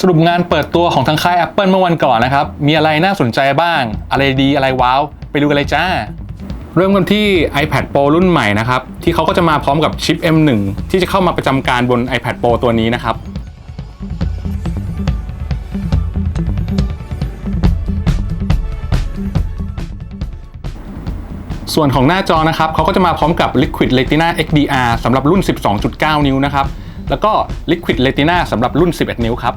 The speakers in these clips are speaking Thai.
สรุปงานเปิดตัวของทางค่าย Apple เมื่อวันก่อนนะครับ มีอะไรน่าสนใจบ้าง อะไรดีอะไรว้าว ไปดูกันเลยจ้า เริ่มกันที่ iPad Pro รุ่นใหม่นะครับ ที่เขาก็จะมาพร้อมกับชิป M1 ที่จะเข้ามาประจำการบน iPad Pro ตัวนี้นะครับส่วนของหน้าจอนะครับเขาก็จะมาพร้อมกับ Liquid Retina XDR สำหรับรุ่น 12.9 นิ้วนะครับ แล้วก็ Liquid Retina สำหรับรุ่น 11 นิ้วครับ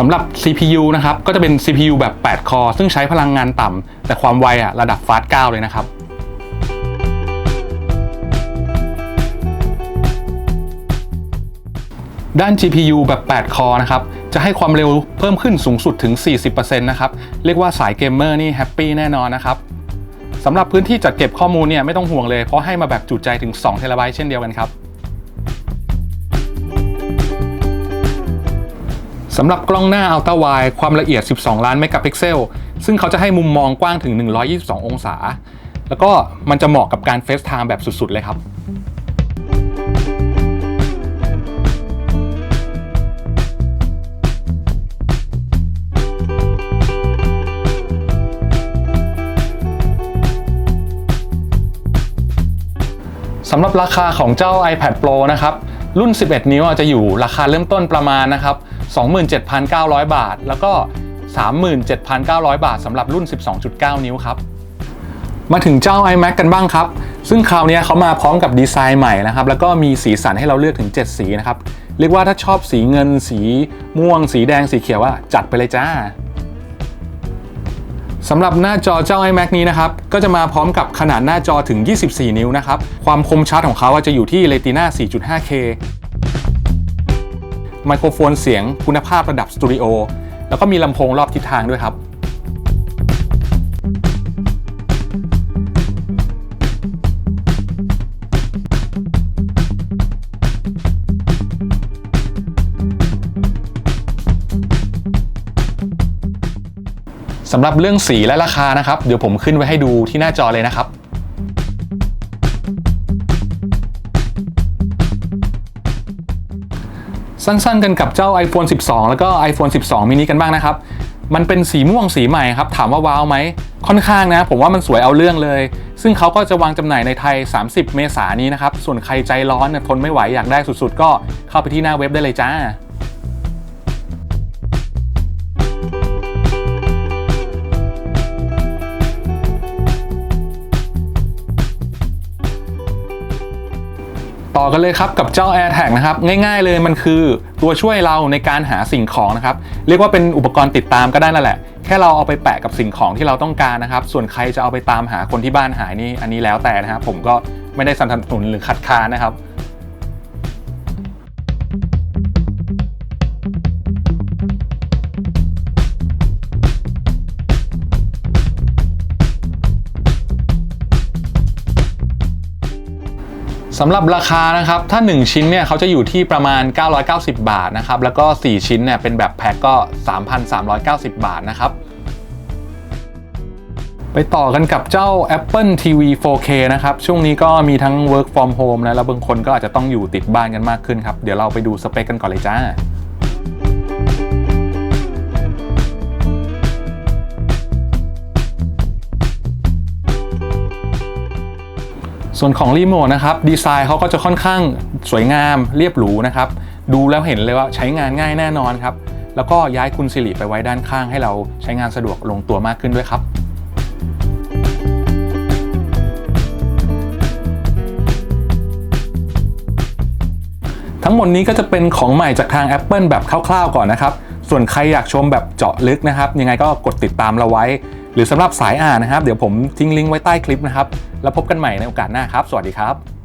สำหรับ CPU นะครับ ก็จะเป็น CPU แบบ 8 คอซึ่งใช้พลังงานต่ำแต่ความไวอะระดับฟาสต์9เลยนะครับด้าน GPU แบบ 8 คอนะครับ จะให้ความเร็วเพิ่มขึ้นสูงสุดถึง 40%นะครับ เรียกว่าสายเกมเมอร์นี่แฮปปี้แน่นอนนะครับสำหรับพื้นที่จัดเก็บข้อมูลเนี่ยไม่ต้องห่วงเลย เพราะให้มาแบบจุใจถึง2เทราไบต์เช่นเดียวกันครับ สำหรับกล้องหน้า Ultra Wide ความละเอียด 12 ล้านเมกะพิกเซล ซึ่งเขาจะให้มุมมองกว้างถึง 122 องศา แล้วก็มันจะเหมาะกับการเฟซไทม์แบบสุด ๆ เลยครับสำหรับราคาของเจ้า iPad Pro นะครับ รุ่น 11 นิ้วจะอยู่ราคาเริ่มต้นประมาณนะครับ 27,900 บาท แล้วก็ 37,900 บาทสำหรับรุ่น 12.9 นิ้วครับ มาถึงเจ้า iMac กันบ้างครับ ซึ่งคราวนี้เขามาพร้อมกับดีไซน์ใหม่นะครับ แล้วก็มีสีสันให้เราเลือกถึง 7 สีนะครับ เรียกว่าถ้าชอบสีเงิน สีม่วง สีแดง สีเขียวว่าจัดไปเลยจ้าสำหรับหน้าจอเจ้า iMac นี้นะครับ ก็จะมาพร้อมกับขนาดหน้าจอถึง 24 นิ้วนะครับ ความคมชัดของเขาจะอยู่ที่ Retina 4.5K ไมโครโฟนเสียงคุณภาพระดับสตูดิโอแล้วก็มีลำโพงรอบทิศทางด้วยครับ สำหรับเรื่องสีและราคานะครับ เดี๋ยวผมขึ้นไว้ให้ดูที่หน้าจอเลยนะครับ สั้นๆ กันกับเจ้า iPhone 12 แล้วก็ iPhone 12 mini กันบ้างนะครับ มันเป็นสีม่วงสีใหม่ครับ ถามว่าว้าวไหม ค่อนข้างนะ ผมว่ามันสวยเอาเรื่องเลย ซึ่งเขาก็จะวางจำหน่ายในไทย 30 เมษายนนี้นะครับ ส่วนใครใจร้อนเนี่ยทนไม่ไหวอยากได้สุดๆ ก็เข้าไปที่หน้าเว็บได้เลยจ้า ต่อกันเลยครับกับเจ้า AirTag นะครับง่ายๆเลยมันคือตัวช่วยเราในการหาสิ่งของนะครับเรียกว่าเป็นอุปกรณ์ติดตามก็ได้นั่นแหละ แค่เราเอาไปแปะกับสิ่งของที่เราต้องการนะครับ ส่วนใครจะเอาไปตามหาคนที่บ้านหายนี่อันนี้แล้วแต่นะครับผมก็ไม่ได้สนับสนุนหรือคัดค้านนะครับ สำหรับราคานะครับถ้า 1 ชิ้นเนี่ยเขาจะอยู่ที่ประมาณ 990 บาทนะครับแล้วก็ 4 ชิ้นเนี่ยเป็นแบบแพ็คก็ 3,390 บาทนะครับไปต่อกันกับเจ้า Apple TV 4K นะครับ ช่วงนี้ก็มีทั้ง work from home นะแล้วบางคนก็อาจจะต้องอยู่ติดบ้านกันมากขึ้นครับ เดี๋ยวเราไปดูสเปคกันก่อนเลยจ้า ส่วนของรีโมทนะครับดีไซน์เขาก็จะค่อนข้างสวยงามเรียบหรูนะครับดูแล้วเห็นเลยว่าใช้งานง่ายแน่นอนครับแล้วก็ย้ายคุณสิริไปไว้ด้านข้างให้เราใช้งานสะดวกลงตัวมากขึ้นด้วยครับทั้งหมดนี้ก็จะเป็นของใหม่จากทาง Apple แบบคร่าวๆก่อนนะครับ ส่วนใครอยากชมแบบเจาะลึกนะครับ ยังไงก็กดติดตามเราไว้ หรือสำหรับสายอ่านนะครับ เดี๋ยวผมทิ้งลิงก์ไว้ใต้คลิปนะครับ แล้วพบกันใหม่ในโอกาสหน้าครับ สวัสดีครับ